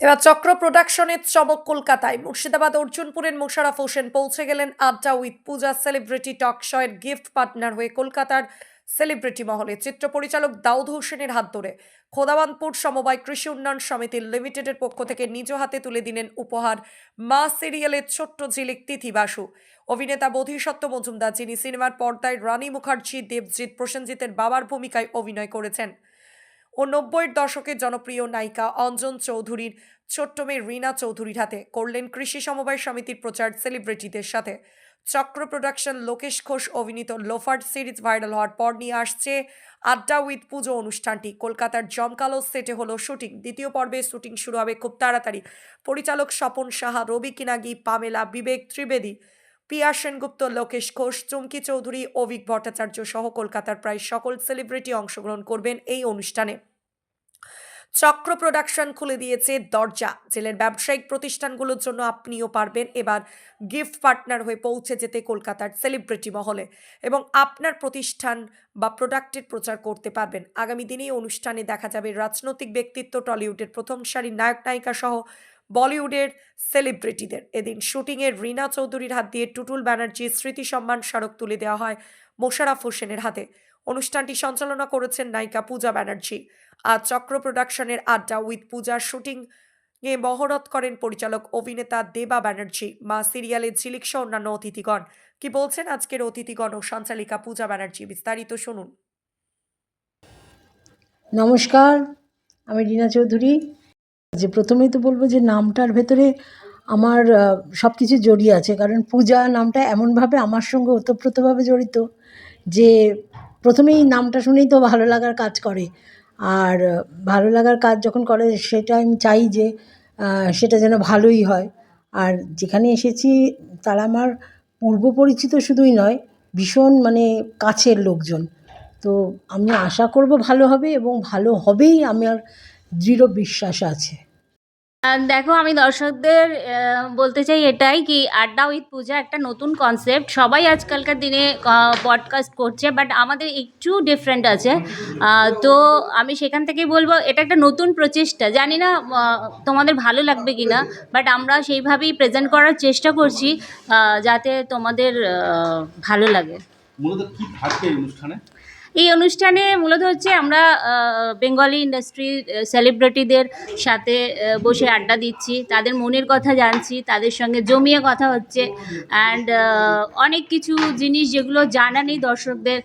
এবার চক্র প্রোডাকশনের চমক কলকাতায়। মুর্শিদাবাদ অর্জুনপুরের মোশারফ হোসেন পৌঁছে গেলেন Adda with Puja celebrity talk শয়ের gift partner হয়ে কলকাতার সেলিব্রিটি মহলে। চিত্র পরিচালক দাউদ হোসেনের হাত ধরে খোদাবানপুর সমবায় কৃষি উন্নয়ন সমিতি লিমিটেডের পক্ষ থেকে নিজ হাতে তুলে দিলেন উপহার মা সিরিয়ালের ছোট্ট ঝিলিক তিথি বাসু। অভিনেতা বোধিসত্ত্ব মজুমদার, যিনি সিনেমার পর্দায় রানী মুখার্জি, দেবজিৎ প্রসেনজিতের বাবার ভূমিকায় অভিনয় করেছেন। ও নব্বইয়ের দশকের জনপ্রিয় নায়িকা অঞ্জন চৌধুরীর ছোট্ট মেয়ে রীনা চৌধুরীর হাতে করলেন কৃষি সমবায় সমিতির প্রচার সেলিব্রিটিদের সাথে। চক্র প্রোডাকশন লোকেশ ঘোষ অভিনীত লোফার্ড সিরিজ ভাইরাল হওয়ার পর নিয়ে আসছে আড্ডা উইথ পুজো অনুষ্ঠানটি। কলকাতার জমকালো সেটে হলো শুটিং। দ্বিতীয় পর্বে শুটিং শুরু হবে খুব তাড়াতাড়ি। পরিচালক স্বপন সাহা, রবি কিনাগি, পামেলা, বিবেক ত্রিবেদী পিয়া সেনগুপ্ত, লোকেশ ঘোষ, চুমকি চৌধুরী, অভিক ভট্টাচার্য সহ কলকাতার প্রায় সকল সেলিব্রিটি অংশগ্রহণ করবেন এই অনুষ্ঠানে। চক্র প্রোডাকশন খুলে দিয়েছে দরজা। জেলের ব্যবসায়িক প্রতিষ্ঠানগুলোর জন্য আপনিও পারবেন এবার গিফট পার্টনার হয়ে পৌঁছে যেতে কলকাতার সেলিব্রিটি মহলে এবং আপনার প্রতিষ্ঠান বা প্রোডাক্টের প্রচার করতে পারবেন। আগামী দিনে অনুষ্ঠানে দেখা যাবে রাজনৈতিক ব্যক্তিত্ব, টলিউডের প্রথম সারির নায়ক নায়িকা সহ বলিউডের সেলিব্রিটিদের। এদিন শুটিংয়ের রিনা চৌধুরীর হাত দিয়ে টুটুল ব্যানার্জির স্মৃতি সম্মান স্মারক তুলে দেওয়া হয় মোশারফ হোসেনের হাতে। অনুষ্ঠানটি সঞ্চালনা করেছেন নায়িকা পূজা ব্যানার্জি। আজ চক্র প্রোডাকশনের আড্ডা উইথ পূজার শুটিং এ মহরত করেন পরিচালক অভিনেতা দেবা ব্যানার্জি। মা সিরিয়ালের ঝিলিক সহ অন্যান্য অতিথিগণ। কি বলছেন আজকের অতিথিগণ ও সঞ্চালিকা পূজা ব্যানার্জি বিস্তারিত শুনুন। নমস্কার, আমি রিনা চৌধুরী। যে প্রথমেই তো বলব যে নামটার ভেতরে আমার সব কিছু জড়িয়ে আছে। কারণ পূজা নামটা এমনভাবে আমার সঙ্গে ওতপ্রোতভাবে জড়িত যে প্রথমেই নামটা শুনেই তো ভালো লাগার কাজ করে। আর ভালো লাগার কাজ যখন করে সেটা আমি চাই যে সেটা যেন ভালোই হয়। আর যেখানে এসেছি তারা আমার পূর্ব পরিচিত শুধুই নয়, ভীষণ মানে কাছের লোকজন। তো আমি আশা করব ভালো হবে এবং ভালো হবেই আমার দৃঢ় বিশ্বাস আছে। দেখো আমি দর্শকদের বলতে চাই এটাই কি আড্ডা উইথ পূজা একটা নতুন কনসেপ্ট সবাই আজকালকার দিনে পডকাস্ট করছে বাট আমাদের একটু ডিফারেন্ট আছে। তো আমি সেখান থেকেই বলব এটা একটা নতুন প্রচেষ্টা। জানি না তোমাদের ভালো লাগবে কি না বাট আমরা সেইভাবেই প্রেজেন্ট করার চেষ্টা করছি যাতে তোমাদের ভালো লাগে। মূলত কি থাকবে অনুষ্ঠানে? এই অনুষ্ঠানে মূলত হচ্ছে আমরা বেঙ্গলি ইন্ডাস্ট্রির সেলিব্রিটিদের সাথে বসে আড্ডা দিচ্ছি। তাদের মনের কথা জানছি তাদের সঙ্গে জমিয়ে কথা হচ্ছে। অ্যান্ড অনেক কিছু জিনিস যেগুলো জানা নেই দর্শকদের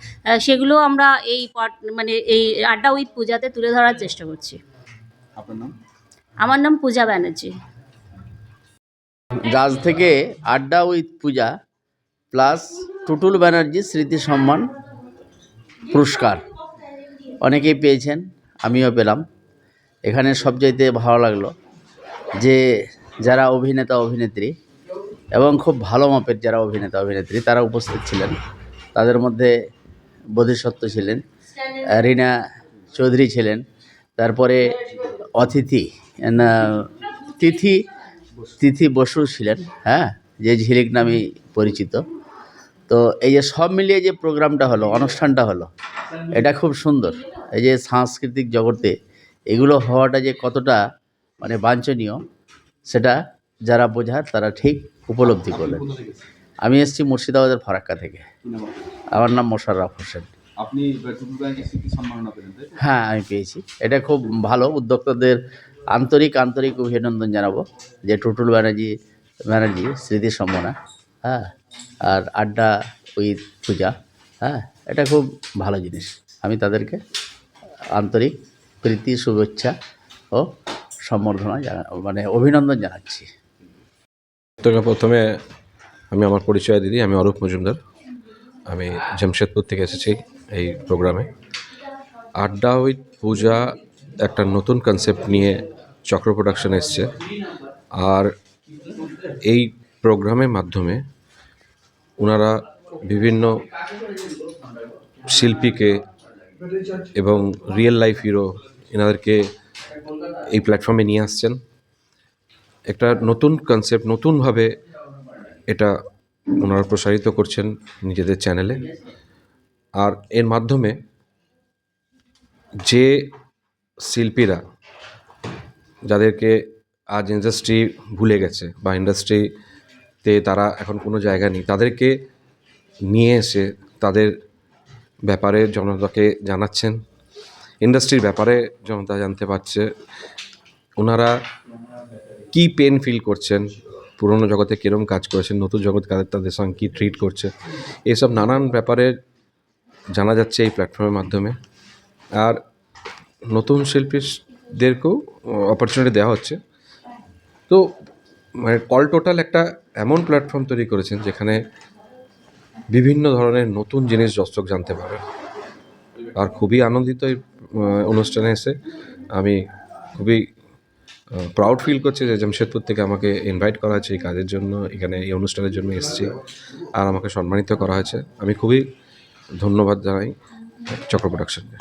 সেগুলো আমরা এই পট মানে এই আড্ডা উইথ পূজাতে তুলে ধরার চেষ্টা করছি। আপনার নাম? আমার নাম পূজা ব্যানার্জি। রাজ থেকে আড্ডা উইথ পূজা প্লাস টুটুল ব্যানার্জি স্মৃতি সম্মান। পুরস্কার। অনেকেই পেয়েছেন আমিও পেলাম। এখানে সবচাইতে ভালো লাগল যে যারা অভিনেতা অভিনেত্রী এবং খুব ভালো মাপের যারা অভিনেতা অভিনেত্রী তারা উপস্থিত ছিলেন। তাদের মধ্যে বোধিসত্ত্ব ছিলেন রিনা চৌধুরী ছিলেন তারপরে অতিথি না, তিথি তিথি বসু ছিলেন হ্যাঁ যে ঝিলিক নামে পরিচিত। তো এই যে সব মিলিয়ে যে প্রোগ্রামটা হলো অনুষ্ঠানটা হলো এটা খুব সুন্দর। এই যে সাংস্কৃতিক জগতে এগুলো হওয়াটা যে কতটা মানে বাঞ্ছনীয় সেটা যারা বোঝার তারা ঠিক উপলব্ধি করলেন। আমি এসেছি মুর্শিদাবাদের ফারাক্কা থেকে? আমার নাম মোশাররফ হোসেন। আপনি? হ্যাঁ আমি পেয়েছি। এটা খুব ভালো উদ্যোক্তাদের আন্তরিক আন্তরিক অভিনন্দন জানাব যে টুটুল ব্যানার্জি ব্যানার্জি স্মৃতি সম্মানা হ্যাঁ আর আড্ডা উইথ পূজা হ্যাঁ এটা খুব ভালো জিনিস। আমি তাদেরকে আন্তরিক প্রীতি, শুভেচ্ছা ও সম্বর্ধনা জানা মানে অভিনন্দন জানাচ্ছি। প্রথমে আমি আমার পরিচয় দিদি আমি অরূপ মজুমদার। আমি জামশেদপুর থেকে এসেছি এই প্রোগ্রামে। আড্ডা উইথ পূজা একটা নতুন কনসেপ্ট নিয়ে চক্র প্রোডাকশন এসছে। আর এই প্রোগ্রামের মাধ্যমে ওনারা বিভিন্ন শিল্পীকে এবং রিয়েল লাইফ হিরো এনাদেরকে এই প্ল্যাটফর্মে নিয়ে আসছেন। একটা নতুন কনসেপ্ট নতুনভাবে এটা ওনারা প্রসারিত করছেন নিজেদের চ্যানেলে আর এর মাধ্যমে যে শিল্পীরা যাদেরকে আজ ইন্ডাস্ট্রি ভুলে গেছে বা ইন্ডাস্ট্রিতে তারা এখন কোনো জায়গা নেই। তাদেরকে নিয়ে এসে তাদের ব্যাপারে জনতাকে জানাচ্ছেন। ইন্ডাস্ট্রির ব্যাপারে জনতা জানতে পারছে। ওনারা কী পেন ফিল করছেন? পুরনো জগতে কীরকম কাজ করেছেন? নতুন জগৎ কাদের তাদের সঙ্গে কী ট্রিট করছে? এসব নানান ব্যাপারে জানা যাচ্ছে এই প্ল্যাটফর্মের মাধ্যমে। আর নতুন শিল্পীদেরকেও অপরচুনিটি দেওয়া হচ্ছে। তো মানে কল টোটাল একটা এমন প্ল্যাটফর্ম তৈরি করেছেন যেখানে বিভিন্ন ধরনের নতুন জিনিস দর্শক জানতে পারে আর খুবই আনন্দিত এই অনুষ্ঠানে এসে আমি খুবই প্রাউড ফিল করছি যে জামশেদপুর থেকে আমাকে ইনভাইট করা হয়েছে এই কাজের জন্য, এখানে এই অনুষ্ঠানের জন্য এসেছি আর আমাকে সম্মানিত করা হয়েছে। আমি খুবই ধন্যবাদ জানাই চক্র প্রোডাকশনকে